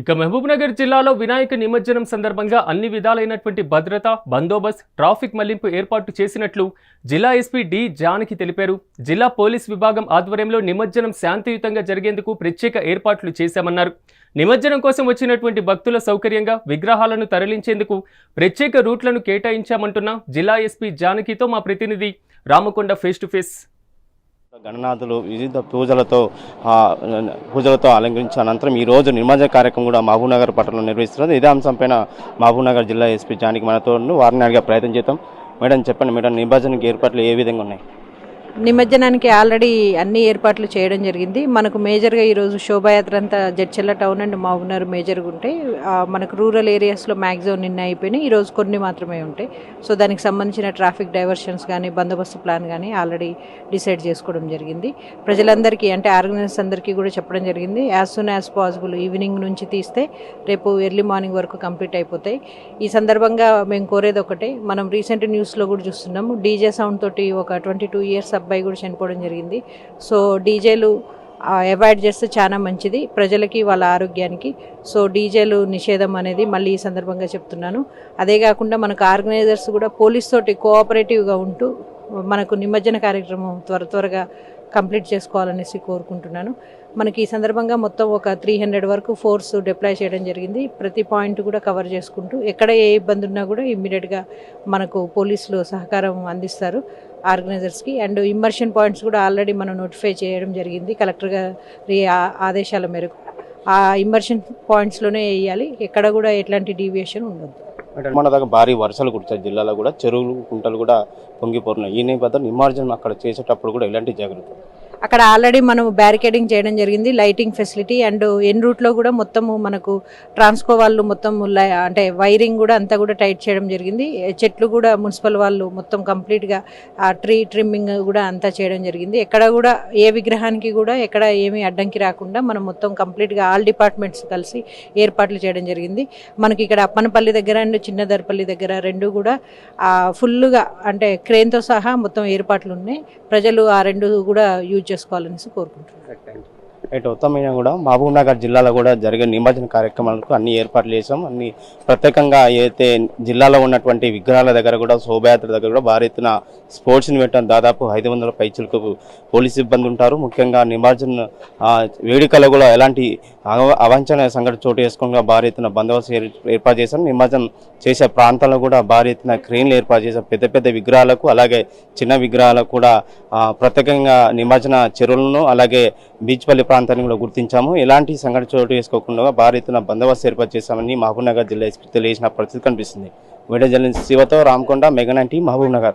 ఇక మహబూబ్నగర్ జిల్లాలో వినాయక నిమజ్జనం సందర్భంగా అన్ని విధాలైనటువంటి భద్రత బందోబస్తు ట్రాఫిక్ మళ్ళింపు ఏర్పాటు చేసినట్లు జిల్లా ఎస్పీ డి జానకి తెలిపారు. జిల్లా పోలీస్ విభాగం ఆధ్వర్యంలో నిమజ్జనం శాంతియుతంగా జరిగేందుకు ప్రత్యేక ఏర్పాట్లు చేశామన్నారు. నిమజ్జనం కోసం వచ్చినటువంటి భక్తుల సౌకర్యంగా విగ్రహాలను తరలించేందుకు ప్రత్యేక రూట్లను కేటాయించామంటున్న జిల్లా ఎస్పీ జానకితో మా ప్రతినిధి రామకొండ ఫేస్ టు ఫేస్ గణనాథులు వివిధ పూజలతో పూజలతో అలంకరించిన అనంతరం ఈ రోజు నిమజ్జన కార్యక్రమం కూడా మహబూబ్నగర్ పట్టణంలో నిర్వహిస్తున్నారు ఇదే అంశంపైన మహబూబ్నగర్ జిల్లా ఎస్పీ జానికి మనతో వారిని అడిగే ప్రయత్నం చేద్దాం. మేడం చెప్పండి మేడం నిమజ్జనకి ఏర్పాట్లు ఏ విధంగా ఉన్నాయి? నిమజ్జనానికి ఆల్రెడీ అన్ని ఏర్పాట్లు చేయడం జరిగింది. మనకు మేజర్గా ఈరోజు శోభాయాత్ర అంతా జడ్చెల్ల టౌన్ అండ్ మహబూబ్నగర్ మేజర్గా ఉంటాయి. మనకు రూరల్ ఏరియాస్లో మ్యాక్సిమం నిన్న అయిపోయినాయి. ఈరోజు కొన్ని మాత్రమే ఉంటాయి. సో దానికి సంబంధించిన ట్రాఫిక్ డైవర్షన్స్ కానీ బందోబస్తు ప్లాన్ కానీ ఆల్రెడీ డిసైడ్ చేసుకోవడం జరిగింది. ప్రజలందరికీ అంటే ఆర్గనైజర్స్ అందరికీ కూడా చెప్పడం జరిగింది. As soon as possible evening నుంచి తీస్తే రేపు ఎర్లీ మార్నింగ్ వరకు కంప్లీట్ అయిపోతాయి. ఈ సందర్భంగా మేము కోరేది ఒకటే. మనం రీసెంట్ న్యూస్లో కూడా చూస్తున్నాము. డీజే సౌండ్ తోటి ఒక ట్వంటీ టూ ఇయర్స్ అబ్బాయి కూడా చనిపోవడం జరిగింది. సో డీజేలు అవాయిడ్ చేస్తే చాలా మంచిది. ప్రజలకి వాళ్ళ ఆరోగ్యానికి. సో డీజేలు నిషేధం అనేది మళ్ళీ ఈ సందర్భంగా చెప్తున్నాను. అదే కాకుండా మనకు ఆర్గనైజర్స్ కూడా పోలీస్ తోటి కోఆపరేటివ్గా ఉంటూ మనకు నిమజ్జన కార్యక్రమం త్వర త్వరగా కంప్లీట్ చేసుకోవాలనేసి కోరుకుంటున్నాను. మనకి ఈ సందర్భంగా మొత్తం ఒక త్రీ హండ్రెడ్ వరకు ఫోర్స్ డిప్లాయ్ చేయడం జరిగింది. ప్రతి పాయింట్ కూడా కవర్ చేసుకుంటూ ఎక్కడ ఏ ఇబ్బంది ఉన్నా కూడా ఇమ్మీడియట్గా మనకు పోలీసులు సహకారం అందిస్తారు ఆర్గనైజర్స్కి అండ్ ఇమ్మర్షన్ పాయింట్స్ కూడా ఆల్రెడీ మనం నోటిఫై చేయడం జరిగింది కలెక్టర్ గారి ఆ- ఆదేశాల మేరకు. ఆ ఇమ్మర్షన్ పాయింట్స్లోనే వేయాలి. ఎక్కడ కూడా ఎట్లాంటి డీవియేషన్ ఉండదు మన దగ్గర భారీ వర్షాలు కురిచాయి జిల్లాలో కూడా చెరువులు కుంటలు కూడా పొంగిపోతున్నాయి. ఈ నేపథ్యం నిమార్జనం అక్కడ చేసేటప్పుడు కూడా ఎలాంటి జాగ్రత్తలు? అక్కడ ఆల్రెడీ మనం బ్యారికేడింగ్ చేయడం జరిగింది లైటింగ్ ఫెసిలిటీ అండ్ ఎన్ రూట్లో కూడా మొత్తము మనకు ట్రాన్స్కో వాళ్ళు మొత్తం లై- అంటే వైరింగ్ కూడా అంతా కూడా టైట్ చేయడం జరిగింది. చెట్లు కూడా మున్సిపల్ వాళ్ళు మొత్తం కంప్లీట్గా ఆ ట్రీ ట్రిమ్మింగ్ కూడా అంతా చేయడం జరిగింది. ఎక్కడ కూడా ఏ విగ్రహానికి కూడా ఎక్కడ ఏమీ అడ్డంకి రాకుండా మనం మొత్తం కంప్లీట్గా ఆల్ డిపార్ట్మెంట్స్ కలిసి ఏర్పాట్లు చేయడం జరిగింది. మనకి ఇక్కడ అప్పనపల్లి దగ్గర అండ్ చిన్నదరపల్లి దగ్గర రెండు కూడా ఫుల్గా అంటే క్రేన్తో సహా మొత్తం ఏర్పాట్లు ఉన్నాయి. ప్రజలు ఆ రెండు కూడా యూజ్ చేసుకోవాలనేసి కోరుకుంటున్నాను. ఇటు ఉత్తమైన కూడా మహబూబ్ నగర్ జిల్లాలో కూడా జరిగే నిమజ్జన కార్యక్రమాలకు అన్ని ఏర్పాట్లు చేసాం అన్ని ప్రత్యేకంగా అయితే జిల్లాలో ఉన్నటువంటి విగ్రహాల దగ్గర కూడా శోభయాత్ర దగ్గర కూడా భారీ ఎత్తున స్పోర్ట్స్ని పెట్టడం దాదాపు ఐదు వందల పైచులకు పోలీసు సిబ్బంది ఉంటారు. ముఖ్యంగా నిమజ్జన వేడుకలో కూడా ఎలాంటి అవ- సంఘటన చోటు చేసుకోకుండా భారీ ఎత్తున బందోబస్తు ఏర్పాటు చేశాం. నిమజ్జనం చేసే ప్రాంతాల్లో కూడా భారీ ఎత్తున క్రెయిన్లు ఏర్పాటు చేశాం. పెద్ద పెద్ద విగ్రహాలకు అలాగే చిన్న విగ్రహాలకు కూడా ప్రత్యేకంగా నిమజ్జన చెరువులను అలాగే బీచ్పల్లి ప్రాంతాన్ని కూడా గుర్తించాము. ఎలాంటి సంఘటన చోటు చేసుకోకుండా భారీ ఎత్తున బందోబస్తు ఏర్పాటు చేశామని మహబూబ్ నగర్ జిల్లా ఎస్పీ తెలియజేసిన పరిస్థితి కనిపిస్తుంది. వీడియో జర్నలిస్ట్ శివతో రామకొండ మెగనంటి మహబూబ్ నగర్